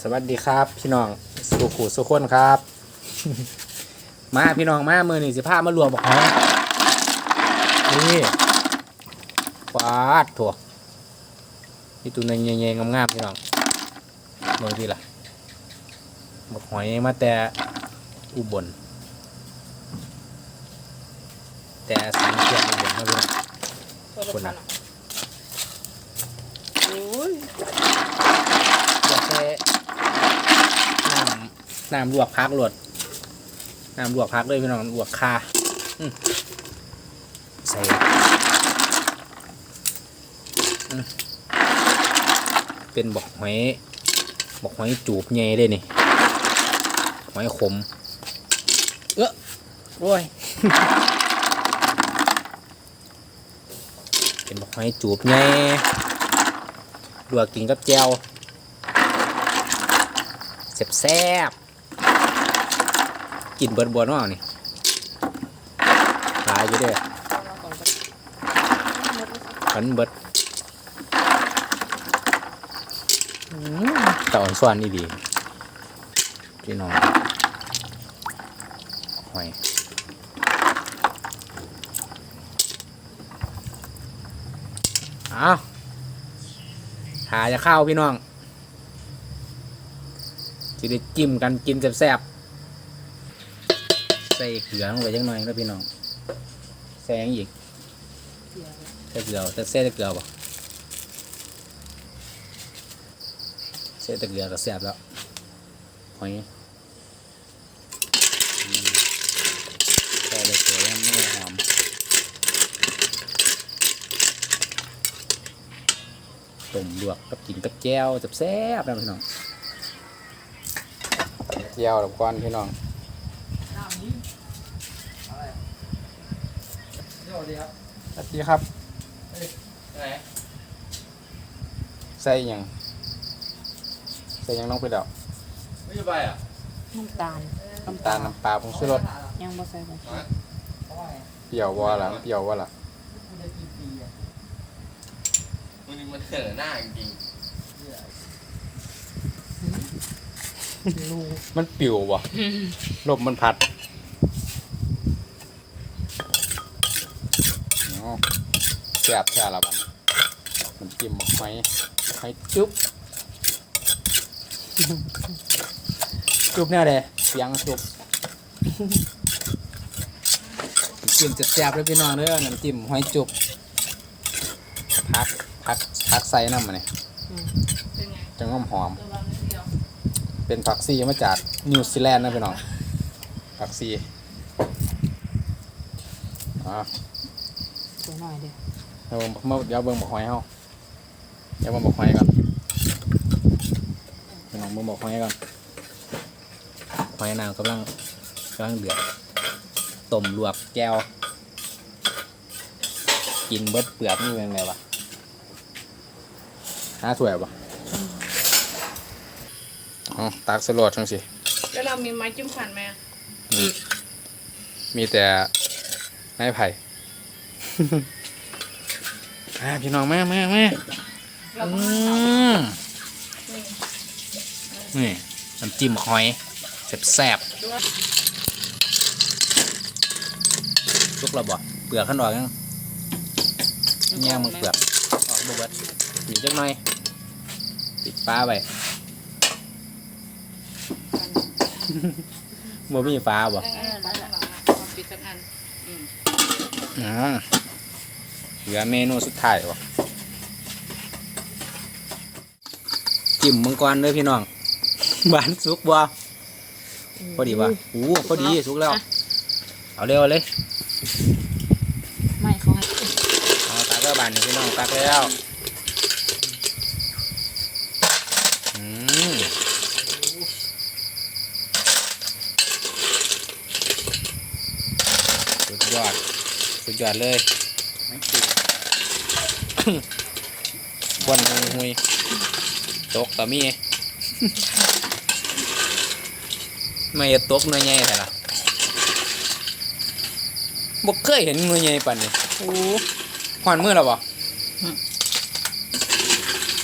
สวัสดีครับ พี่น้องสุขุสุขคนครับ มาพี่น้องมามือนี่สิพามารวมบอกฮะนี่ฟาดถั่วนี่ตัวเงี้ยๆงามๆพี่น้องเมืองที่ล่ะบอกหอยมาแต่อุบลแต่สังเกตอุบลนะพี่น้องคนน่ะโอ้ยอยากได้น้ำ น้ำลวกพักหลดน้ำลวกพักเลยพี่น้องลวกคาใส่เป็นบอกหอยบอกหอยจูบใหญ่เลยนี่หอยขม เออโอ้ยเป็นบอกหอยจูบใหญ่ลวกกินกับแจวแซ่บๆ กินเบิดบัวน้อนี่ตายอยู่เด้อขันเบิดอื้อตอนส่วนนี่ดีพี่น้องหอยเอาหาจะเข้าพี่น้องจะได้จิ้มกันกินแซ่บๆ ใส่เกลือลงไปจังหน่อยแล้วพี่น้องใส่หยังอีกใส่เกลือใส่ใส่ต่เกลือป่ะใส่ต่เกลือก็แซ่บแล้วหอยใส่แต่เกลือยังไม่หอมต้มลวกกับกินกับแก้วจ่วแซ่บนะพี่น้องเจียวกับก้อนพี่น้อง สวัสดีครับใส่หยังใส่หยังน้องไปดอกไม่ใช่ใบอะน้ำตาลน้ำตาลน้ำปลาผงชูรสยังบ่ใส่ไปเปรี้ยวว่าล่ะเปรี้ยวว่าล่ะมึงนี่มันเถอะหน้าจริงลูมันปิวบ่ลมมันพัดอ๋อ แซ่บแซ่บละบันมันจิ้มหอยหอยจุ๊บจุ๊บแน่เลยเสียงจุ๊บจิ้มแซ่บๆเลยพี่น้องเด้อน้ำจิ้มหอยจุ๊บพักพักพักใส่น้ำมันนี่จังหอมหอม เป็นผักซีมาจากนิวซีแลนด์นะพี่น้องผักซีอ่าตัวหน่อยเดียว เดี๋ยวเมื่อเดี๋ยวเบิ่งบอกหอยเฮาเดี๋ยวเบิ่งบอกหอยก่อนพี่น้องเบิ่งบอกหอยก่อนหอยนางกำลังกำลังเดือดต้มลวกแก้ว กินเบิดเปลือกนี่เป็นไงวะหาสวยปะอ๋อตักสลดจังสิแล้วเรามีไม้จิ้มฟันไหมอะมีแต่ไม้ไผ่ อ่าพี่น้องมามามาเราอืก็มนี่น้ำจิ้มหอยแซ่บๆทุกระบอกเปลือกขันออกยังแง่มึงเปลือกออกบเบิดหนีจักหน่อยปิดป้าไปบ่มีฟ้าบ่เออนั่นแหละเอาปิดสักอันอ่า เหลือเมนูสุดท้ายวะจิ้มมังกรเลยพี่น้องหวานสุกบ่พอดีบ่โอ้พอดีสุกแล้ว เอาเร็วเลย ไม่เขาให้เอาตักแล้วบานนี่พี่น้องตักแล้วอืมสุดยอด สุดยอดเลย ควันหุยตกก็มี ไม่ตกหน่วยใหญ่แต่ละบ่เคยเห็นหน่วยใหญ่ปานนี้โอ้หอนมือแล้วบ่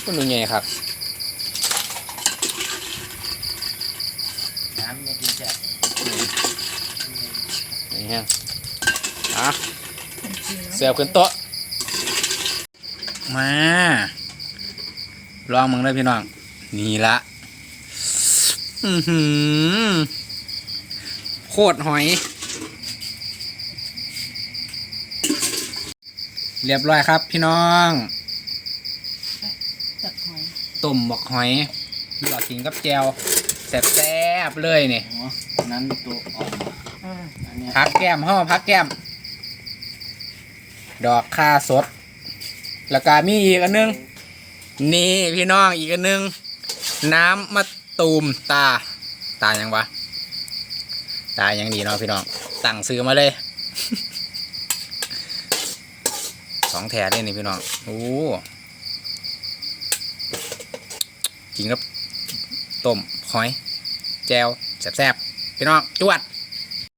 ก็หน่วยใหญ่ครับน้ำเนี่ยกินแซ่บนี่ฮะอะเสิร์ฟขึ้นโต๊ะ มาลองมึงเลยพี่น้อง นี่ละอือหือโคตรหอย เรียบร้อยครับพี่น้องจัดหอยต้มบักหอยลวกกินกับแจวแซ่บๆเลยนี่อ๋อนั้นตัวอ่อนอ่าอันเนี้ยพักแก้มห่อพักแก้ม ดอกคาสด แล้วก็มีอีกอันนึง นี่พี่น้องอีกอันนึง น้ำมะตูมตา ตายังวะ ตายังดีเนาะพี่น้องสั่งซื้อมาเลยสองแถได้นี่พี่น้องโอ้กินกับต้มหอย แจวแซ่บๆพี่น้องจวด